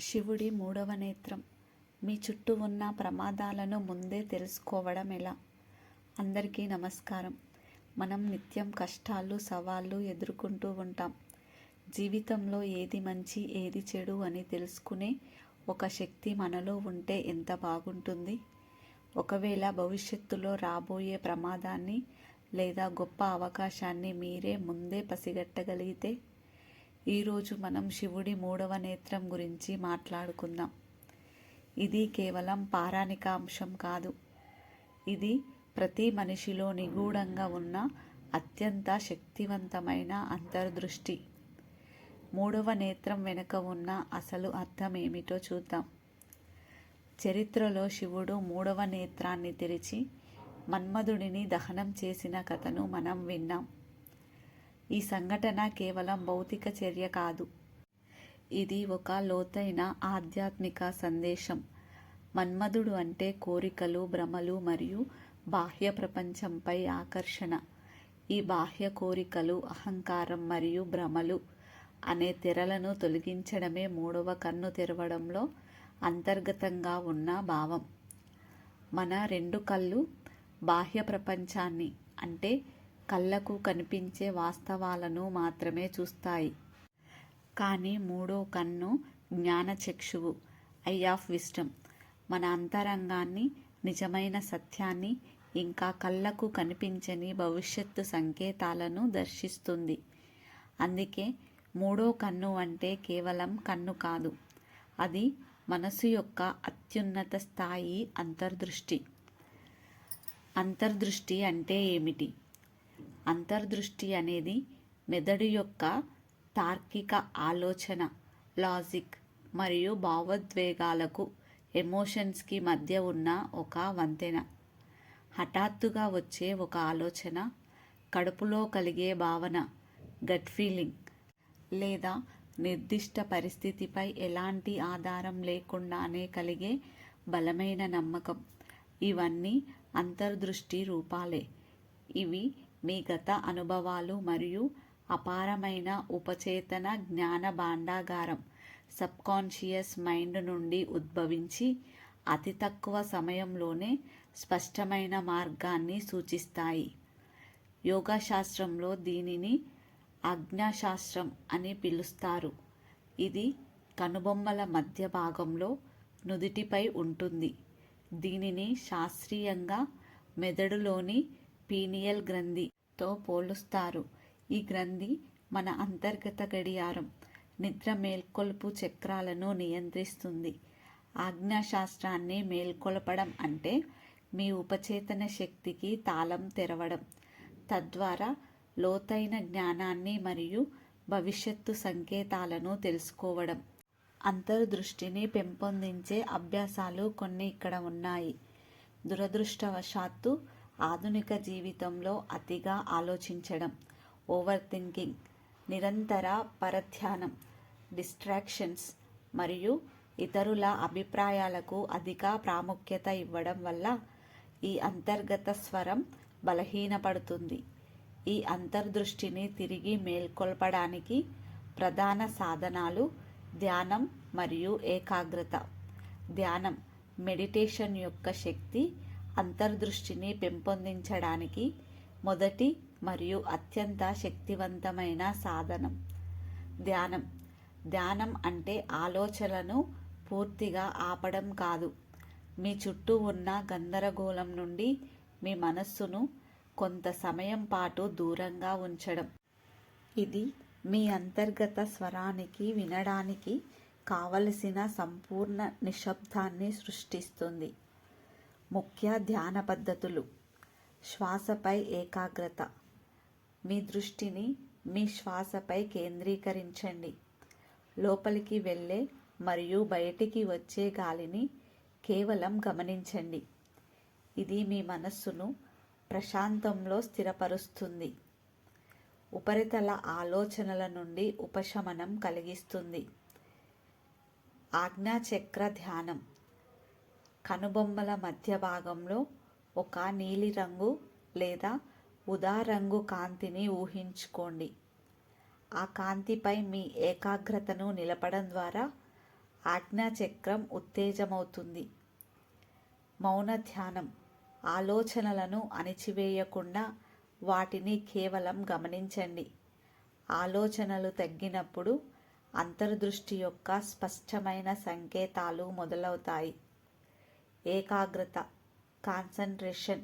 శివుడి మూడవ నేత్రం. మీ చుట్టూ ఉన్న ప్రమాదాలను ముందే తెలుసుకోవడం ఎలా? అందరికీ నమస్కారం. మనం నిత్యం కష్టాలు సవాళ్ళు ఎదుర్కొంటూ ఉంటాం. జీవితంలో ఏది మంచి ఏది చెడు అని తెలుసుకునే ఒక శక్తి మనలో ఉంటే ఎంత బాగుంటుంది? ఒకవేళ భవిష్యత్తులో రాబోయే ప్రమాదాన్ని లేదా గొప్ప అవకాశాన్ని మీరే ముందే పసిగట్టగలిగితే ఈరోజు మనం శివుడి మూడవ నేత్రం గురించి మాట్లాడుకుందాం. ఇది కేవలం పారాణిక అంశం కాదు. ఇది ప్రతి మనిషిలో నిగూఢంగా ఉన్న అత్యంత శక్తివంతమైన అంతర్దృష్టి. మూడవ నేత్రం వెనుక ఉన్న అసలు అర్థం ఏమిటో చూద్దాం. చరిత్రలో శివుడు మూడవ నేత్రాన్ని తెరిచి మన్మధుడిని దహనం చేసిన కథను మనం విన్నాం. ఈ సంఘటన కేవలం భౌతిక చర్య కాదు. ఇది ఒక లోతైన ఆధ్యాత్మిక సందేశం. మన్మధుడు అంటే కోరికలు భ్రమలు మరియు బాహ్య ప్రపంచంపై ఆకర్షణ. ఈ బాహ్య కోరికలు అహంకారం మరియు భ్రమలు అనే తెరలను తొలగించడమే మూడవ కన్ను తెరవడంలో అంతర్గతంగా ఉన్న భావం. మన రెండు కళ్ళు బాహ్య ప్రపంచాన్ని అంటే కళ్ళకు కనిపించే వాస్తవాలను మాత్రమే చూస్తాయి. కానీ మూడో కన్ను జ్ఞానచక్షువు ఐ ఆఫ్ విస్టమ్. మన అంతరంగాన్ని నిజమైన సత్యాన్ని ఇంకా కళ్ళకు కనిపించని భవిష్యత్తు సంకేతాలను దర్శిస్తుంది. అందుకే మూడో కన్ను అంటే కేవలం కన్ను కాదు. అది మనసు యొక్క అత్యున్నత స్థాయి అంతర్దృష్టి. అంతర్దృష్టి అంటే ఏమిటి? అంతర్దృష్టి అనేది మెదడు యొక్క తార్కిక ఆలోచన లాజిక్ మరియు భావోద్వేగాలకు ఎమోషన్స్కి మధ్య ఉన్న ఒక వంతెన. హఠాత్తుగా వచ్చే ఒక ఆలోచన కడుపులో కలిగే భావన గట్ ఫీలింగ్ లేదా నిర్దిష్ట పరిస్థితిపై ఎలాంటి ఆధారం లేకుండానే కలిగే బలమైన నమ్మకం. ఇవన్నీ అంతర్దృష్టి రూపాలే. ఇవి మీ గత అనుభవాలు మరియు అపారమైన ఉపచేతన జ్ఞాన భాండాగారం సబ్కాన్షియస్ మైండ్ నుండి ఉద్భవించి అతి తక్కువ సమయంలోనే స్పష్టమైన మార్గాన్ని సూచిస్తాయి. యోగా శాస్త్రంలో దీనిని ఆజ్ఞాశాస్త్రం అని పిలుస్తారు. ఇది కనుబొమ్మల మధ్య భాగంలో నుదిటిపై ఉంటుంది. దీనిని శాస్త్రీయంగా మెదడులోని పీనియల్ గ్రంథితో పోలుస్తారు. ఈ గ్రంథి మన అంతర్గత గడియారం నిద్ర మేల్కొల్పు చక్రాలను నియంత్రిస్తుంది. ఆజ్ఞాశాస్త్రాన్ని మేల్కొలపడం అంటే మీ ఉపచేతన శక్తికి తాళం తెరవడం. తద్వారా లోతైన జ్ఞానాన్ని మరియు భవిష్యత్తు సంకేతాలను తెలుసుకోవడం. అంతర్దృష్టిని పెంపొందించే అభ్యాసాలు కొన్ని ఇక్కడ ఉన్నాయి. దురదృష్టవశాత్తు ఆధునిక జీవితంలో అతిగా ఆలోచించడం ఓవర్ థింకింగ్ నిరంతర పరధ్యానం డిస్ట్రాక్షన్స్ మరియు ఇతరుల అభిప్రాయాలకు అధిక ప్రాముఖ్యత ఇవ్వడం వల్ల ఈ అంతర్గత స్వరం బలహీనపడుతుంది. ఈ అంతర్దృష్టిని తిరిగి మేల్కొల్పడానికి ప్రధాన సాధనాలు ధ్యానం మరియు ఏకాగ్రత. ధ్యానం మెడిటేషన్ యొక్క శక్తి అంతర్దృష్టిని పెంపొందించడానికి మొదటి మరియు అత్యంత శక్తివంతమైన సాధనం. ధ్యానం. ధ్యానం అంటే ఆలోచనలను పూర్తిగా ఆపడం కాదు. మీ చుట్టూ ఉన్న గందరగోళం నుండి మీ మనస్సును కొంత సమయం పాటు దూరంగా ఉంచడం. ఇది మీ అంతర్గత స్వరానికి వినడానికి కావలసిన సంపూర్ణ నిశ్శబ్దాన్ని సృష్టిస్తుంది. ముఖ్య ధ్యాన పద్ధతులు. శ్వాసపై ఏకాగ్రత. మీ దృష్టిని మీ శ్వాసపై కేంద్రీకరించండి. లోపలికి వెళ్ళే మరియు బయటికి వచ్చే గాలిని కేవలం గమనించండి. ఇది మీ మనస్సును ప్రశాంతంలో స్థిరపరుస్తుంది. ఉపరితల ఆలోచనల నుండి ఉపశమనం కలిగిస్తుంది. ఆజ్ఞాచక్ర ధ్యానం. కనుబొమ్మల మధ్య భాగంలో ఒక నీలిరంగు లేదా ఉదారంగు కాంతిని ఊహించుకోండి. ఆ కాంతిపై మీ ఏకాగ్రతను నిలపడం ద్వారా ఆజ్ఞాచక్రం ఉత్తేజమవుతుంది. మౌన ధ్యానం ఆలోచనలను అణిచివేయకుండా వాటిని కేవలం గమనించండి. ఆలోచనలు తగ్గినప్పుడు అంతర్దృష్టి యొక్క స్పష్టమైన సంకేతాలు మొదలవుతాయి. ఏకాగ్రత కాన్సన్ట్రేషన్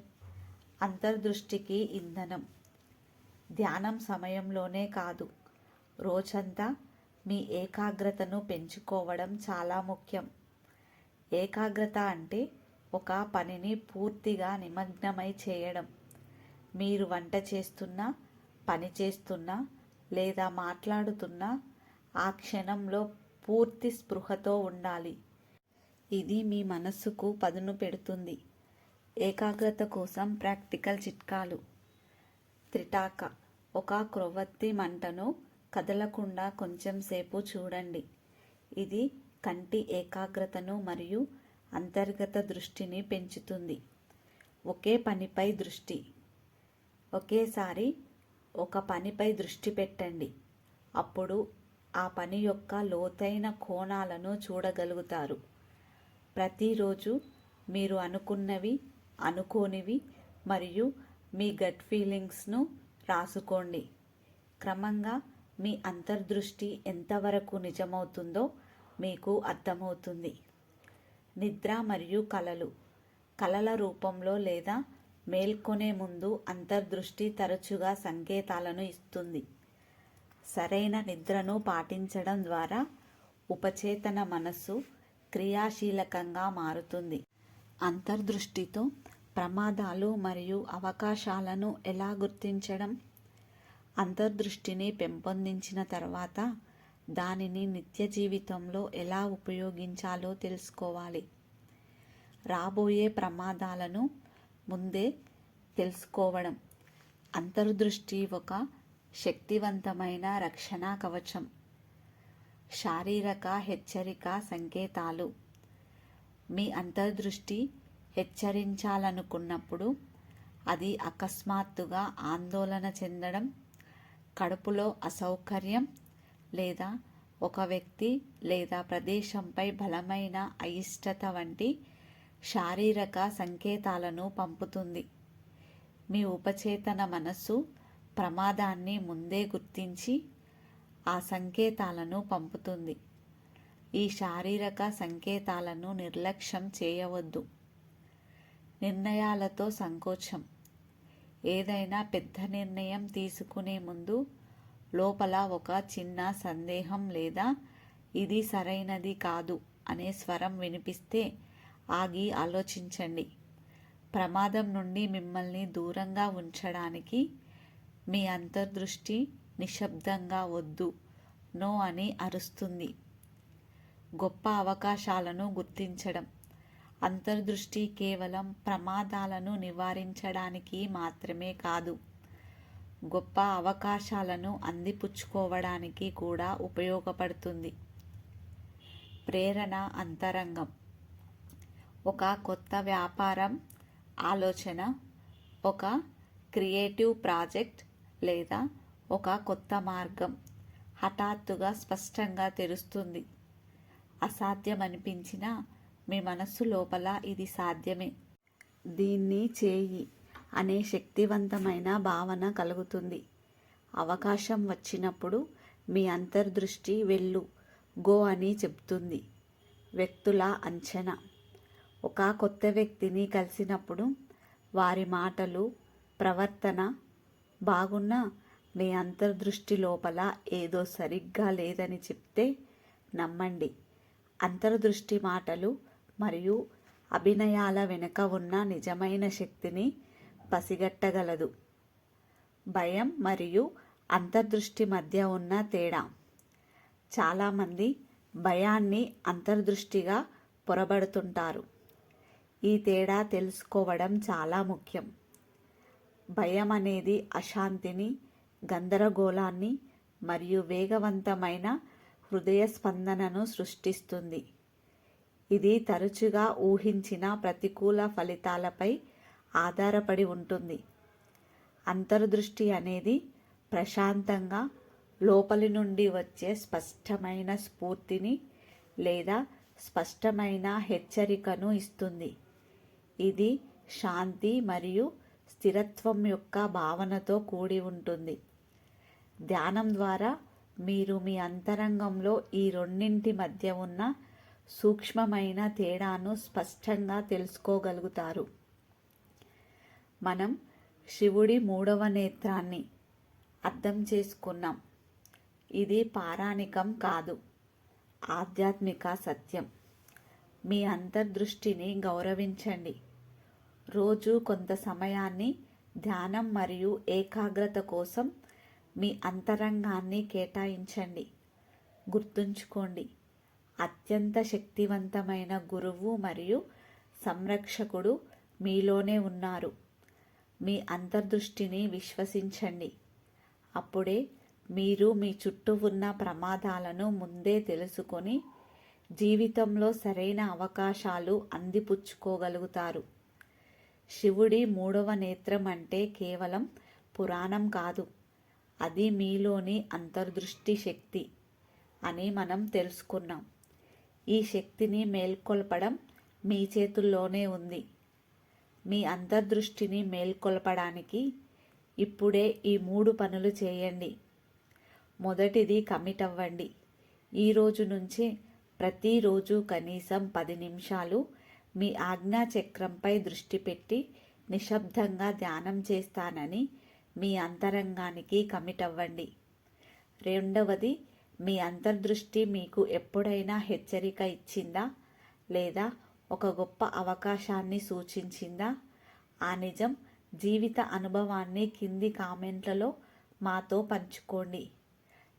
అంతర్దృష్టికి ఇంధనం. ధ్యానం సమయంలోనే కాదు రోజంతా మీ ఏకాగ్రతను పెంచుకోవడం చాలా ముఖ్యం. ఏకాగ్రత అంటే ఒక పనిని పూర్తిగా నిమగ్నమై చేయడం. మీరు వంట చేస్తున్నా పని చేస్తున్నా లేదా మాట్లాడుతున్నా ఆ క్షణంలో పూర్తి స్పృహతో ఉండాలి. ఇది మీ మనస్సుకు పదును పెడుతుంది. ఏకాగ్రత కోసం ప్రాక్టికల్ చిట్కాలు. త్రిటాక ఒక క్రొవ్వత్తి మంటను కదలకుండా కొంచెం సేపు చూడండి. ఇది కంటి ఏకాగ్రతను మరియు అంతర్గత దృష్టిని పెంచుతుంది. ఒకే పనిపై దృష్టి. ఒకేసారి ఒక పనిపై దృష్టి పెట్టండి. అప్పుడు ఆ పని యొక్క లోతైన కోణాలను చూడగలుగుతారు. ప్రతిరోజు మీరు అనుకున్నవి అనుకోనివి మరియు మీ గట్ ఫీలింగ్స్ను రాసుకోండి. క్రమంగా మీ అంతర్దృష్టి ఎంతవరకు నిజమవుతుందో మీకు అర్థమవుతుంది. నిద్ర మరియు కలలు. కలల రూపంలో లేదా మేల్కొనే ముందు అంతర్దృష్టి తరచుగా సంకేతాలను ఇస్తుంది. సరైన నిద్రను పాటించడం ద్వారా ఉపచేతన మనస్సు క్రియాశీలకంగా మారుతుంది. అంతర్దృష్టితో ప్రమాదాలు మరియు అవకాశాలను ఎలా గుర్తించడం? అంతర్దృష్టిని పెంపొందించిన తర్వాత దానిని నిత్య జీవితంలో ఎలా ఉపయోగించాలో తెలుసుకోవాలి. రాబోయే ప్రమాదాలను ముందే తెలుసుకోవడం. అంతర్దృష్టి ఒక శక్తివంతమైన రక్షణ కవచం. శారీరక హెచ్చరిక సంకేతాలు. మీ అంతర్దృష్టి హెచ్చరించాలనుకున్నప్పుడు అది అకస్మాత్తుగా ఆందోళన చెందడం కడుపులో అసౌకర్యం లేదా ఒక వ్యక్తి లేదా ప్రదేశంపై బలమైన అయిష్టత వంటి శారీరక సంకేతాలను పంపుతుంది. మీ ఉపచేతన మనస్సు ప్రమాదాన్ని ముందే గుర్తించి ఆ సంకేతాలను పంపుతుంది. ఈ శారీరక సంకేతాలను నిర్లక్ష్యం చేయవద్దు. నిర్ణయాలతో సంకోచం. ఏదైనా పెద్ద నిర్ణయం తీసుకునే ముందు లోపల ఒక చిన్న సందేహం లేదా ఇది సరైనది కాదు అనే స్వరం వినిపిస్తే ఆగి ఆలోచించండి. ప్రమాదం నుండి మిమ్మల్ని దూరంగా ఉంచడానికి మీ అంతర్దృష్టి నిశ్శబ్దంగా వద్దు. నో అని అరుస్తుంది. గొప్ప అవకాశాలను గుర్తించడం. అంతర్దృష్టి కేవలం ప్రమాదాలను నివారించడానికి మాత్రమే కాదు గొప్ప అవకాశాలను అందిపుచ్చుకోవడానికి కూడా ఉపయోగపడుతుంది. ప్రేరణ అంతరంగం. ఒక కొత్త వ్యాపారం ఆలోచన ఒక క్రియేటివ్ ప్రాజెక్ట్ లేదా ఒక కొత్త మార్గం హఠాత్తుగా స్పష్టంగా తెరుస్తుంది అసాధ్యమనిపించినా మీ మనస్సు లోపల ఇది సాధ్యమే. దీన్ని చేయి అనే శక్తివంతమైన భావన కలుగుతుంది. అవకాశం వచ్చినప్పుడు మీ అంతర్దృష్టి వెళ్ళు గో అని చెప్తుంది వ్యక్తుల అంచనా. ఒక కొత్త వ్యక్తిని కలిసినప్పుడు వారి మాటలు ప్రవర్తన బాగున్నా మీ అంతర్దృష్టి లోపల ఏదో సరిగ్గా లేదని చెప్తే నమ్మండి. అంతర్దృష్టి మాటలు మరియు అభినయాల వెనుక ఉన్న నిజమైన శక్తిని పసిగట్టగలదు. భయం మరియు అంతర్దృష్టి మధ్య ఉన్న తేడా. చాలామంది భయాన్ని అంతర్దృష్టిగా పొరబడుతుంటారు. ఈ తేడా తెలుసుకోవడం చాలా ముఖ్యం. భయం అనేది అశాంతిని గందరగోళాన్ని మరియు వేగవంతమైన హృదయ స్పందనను సృష్టిస్తుంది. ఇది తరచుగా ఊహించిన ప్రతికూల ఫలితాలపై ఆధారపడి ఉంటుంది. అంతర్దృష్టి అనేది ప్రశాంతంగా లోపలి నుండి వచ్చే స్పష్టమైన స్ఫూర్తిని లేదా స్పష్టమైన హెచ్చరికను ఇస్తుంది. ఇది శాంతి మరియు స్థిరత్వం యొక్క భావనతో కూడి ఉంటుంది. ధ్యానం ద్వారా మీరు మీ అంతరంగంలో ఈ రెండింటి మధ్య ఉన్న సూక్ష్మమైన తేడాను స్పష్టంగా తెలుసుకోగలుగుతారు. మనం శివుడి మూడవ నేత్రాన్ని అర్థం చేసుకున్నాం. ఇది పారాణికం కాదు ఆధ్యాత్మిక సత్యం. మీ అంతర్దృష్టిని గౌరవించండి. రోజు కొంత సమయాన్ని ధ్యానం మరియు ఏకాగ్రత కోసం మీ అంతరంగాన్ని కేటాయించండి. గుర్తుంచుకోండి అత్యంత శక్తివంతమైన గురువు మరియు సంరక్షకుడు మీలోనే ఉన్నారు. మీ అంతర్దృష్టిని విశ్వసించండి. అప్పుడే మీరు మీ చుట్టూ ఉన్న ప్రమాదాలను ముందే తెలుసుకొని జీవితంలో సరైన అవకాశాలు అందిపుచ్చుకోగలుగుతారు. శివుడి మూడవ నేత్రం అంటే కేవలం పురాణం కాదు. అది మీలోని అంతర్దృష్టి శక్తి అని మనం తెలుసుకున్నాం. ఈ శక్తిని మేల్కొల్పడం మీ చేతుల్లోనే ఉంది. మీ అంతర్దృష్టిని మేల్కొల్పడానికి ఇప్పుడే ఈ మూడు పనులు చేయండి. మొదటిది కమిట్ అవ్వండి. ఈ రోజు నుంచి ప్రతిరోజు కనీసం పది నిమిషాలు మీ ఆజ్ఞా చక్రంపై దృష్టి పెట్టి నిశ్శబ్దంగా ధ్యానం చేస్తానని మీ అంతరంగానికి కమిట్ అవ్వండి. రెండవది మీ అంతర్దృష్టి మీకు ఎప్పుడైనా హెచ్చరిక ఇచ్చిందా? లేదా ఒక గొప్ప అవకాశాన్ని సూచించిందా? ఆ నిజం జీవిత అనుభవాన్ని కింది కామెంట్లలో మాతో పంచుకోండి.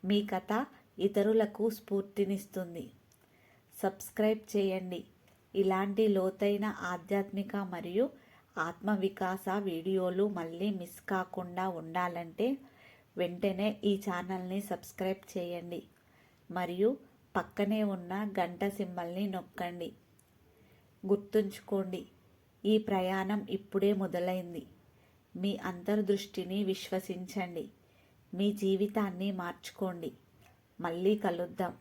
మీ కథ ఇతరులకు స్ఫూర్తినిస్తుంది. సబ్స్క్రైబ్ చేయండి. ఇలాంటి లోతైన ఆధ్యాత్మిక మరియు ఆత్మవికాస వీడియోలు మళ్ళీ మిస్ కాకుండా ఉండాలంటే వెంటనే ఈ ఛానల్ని సబ్స్క్రైబ్ చేయండి. మరియు పక్కనే ఉన్న గంట సింబల్ని నొక్కండి. గుర్తుంచుకోండి ఈ ప్రయాణం ఇప్పుడే మొదలైంది. మీ అంతర్దృష్టిని విశ్వసించండి. మీ జీవితాన్ని మార్చుకోండి. మళ్ళీ కలుద్దాం.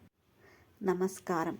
నమస్కారం.